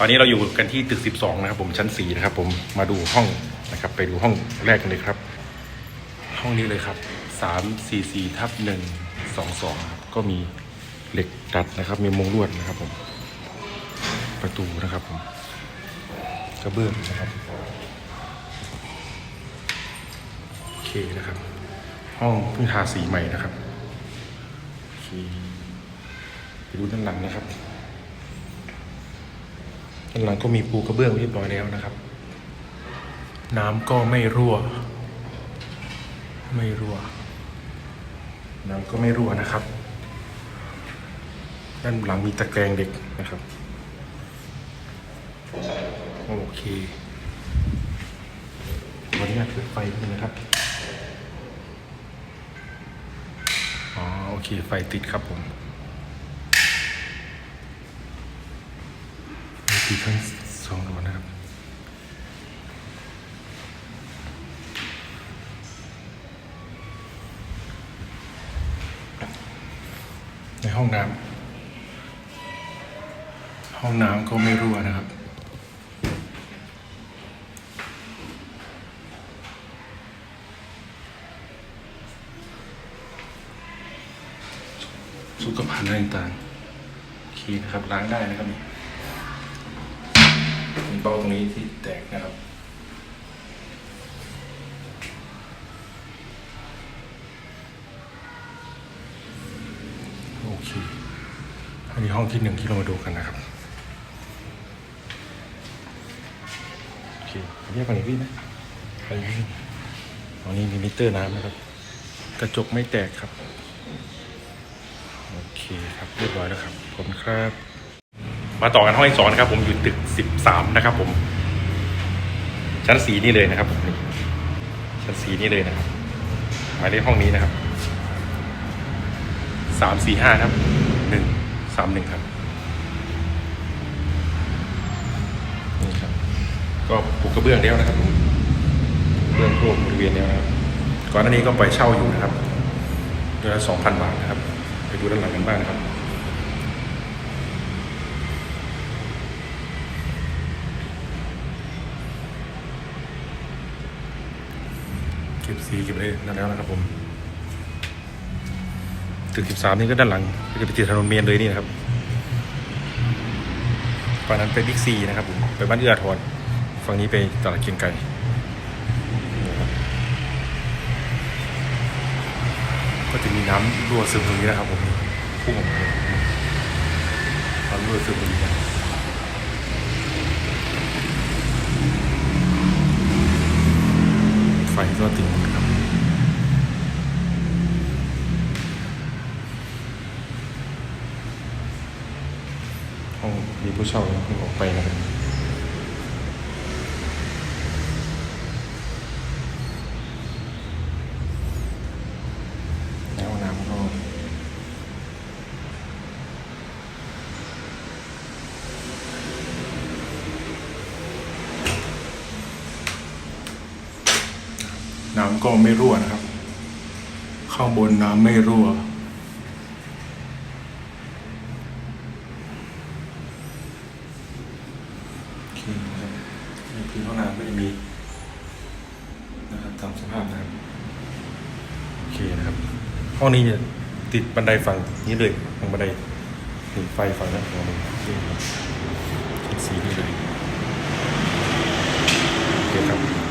ตอนนี้เราอยู่กันที่ตึก 12 นะครับ ผมชั้น 4 นะครับ ผมมาดูห้องนะครับ ไปดูห้องแรกกันเลยครับ ห้องนี้เลยครับ 3 4 4ทับ1 2 2ครับก็มีเหล็กดัดนะครับ มีมงลวดนะครับ ผม ประตูนะครับผมกระเบื้องนะครับโอเคนะครับ ห้องเพิ่งทาสีใหม่นะครับโอเคไปดูด้านหลังนะครับ ด้านหลังก็มีปูกระเบื้องเรียบร้อยแล้วนะครับ น้ำก็ไม่รั่ว ไม่รั่ว น้ำก็ไม่รั่วนะครับ ด้านหลังมีตะแกรงเด็กนะครับโอเควันนี้เปิดไฟนิดนะครับอ๋อโอเคไฟติดครับผม ไฟติดทั้งสองดวงนะครับในห้องน้ำห้องน้ำก็ไม่รั่วนะครับ สุขภัณฑ์ต่างๆโอเคนะครับล้างได้นะครับนี่ เบ้าตรงนี้ที่แตกนะครับ โอเค อันนี้ห้องที่หนึ่งที่เรามาดูกันนะครับ โอเคเรียกก่อนอีกพี่นะไปวิ่งตอนนี้มีมิเตอร์น้ำนะครับ กระจกไม่แตกครับ โอเคครับ เรียบร้อยแล้วครับขอบคุณครับ มาต่อกันห้องที่สองนะครับ ผมอยู่ตึกสิบสามนะครับ ผม ชั้นสีนี่เลยนะครับผมนี่ชั้นสีนี่เลยนะครับ หมายเลขห้องนี้นะครับสามสี่ห้าครับหนึ่งสามหนึ่งครับนี่ครับ ก็ปลูกกระเบื้องแล้วนะครับผมเบื้องทั่วบริเวณแล้วนะครับก่อนหน้านี้ก็ปล่อยเช่าอยู่นะครับเดือนละสองพันบาทนะครับ ไปดูด้านหลังกันบ้างนะครับ เก็บสีเก็บอะไรนั่นแล้วนะครับผมตึกสิบสามนี่ก็ด้านหลังก็จะไปติดถนนเมียนเลยนี่นะครับฝั่งนั้นไปบิ๊กซีนะครับผมไปบ้านเอื้อทอาทรฝั่งนี้ไปตลาดเกียงไก่ก็จะมีน้ำรั่วซึมตรงนี้นะครับผมพุ่งออกมาน้ำรั่วซึมตรงนี้นะ ก็ติดหมดนะครับห้องมีผู้เช่าเพิ่งออกไปนะครับแล้วน้ำก็ น้ำก็ไม่รั่วนะครับ ข้างบนน้ำไม่รั่ว โอเคนะครับในพื้นห้องน้ำก็จะมีนะครับตามสภาพนะครับ โอเคนะครับ ห้องนี้จะติดบันไดฝั่งนี้เลยทางบันไดหนึ่งไฟฝั่งนั้นของมันนี่ครับเป็นสีนี้เลยโอเคครับ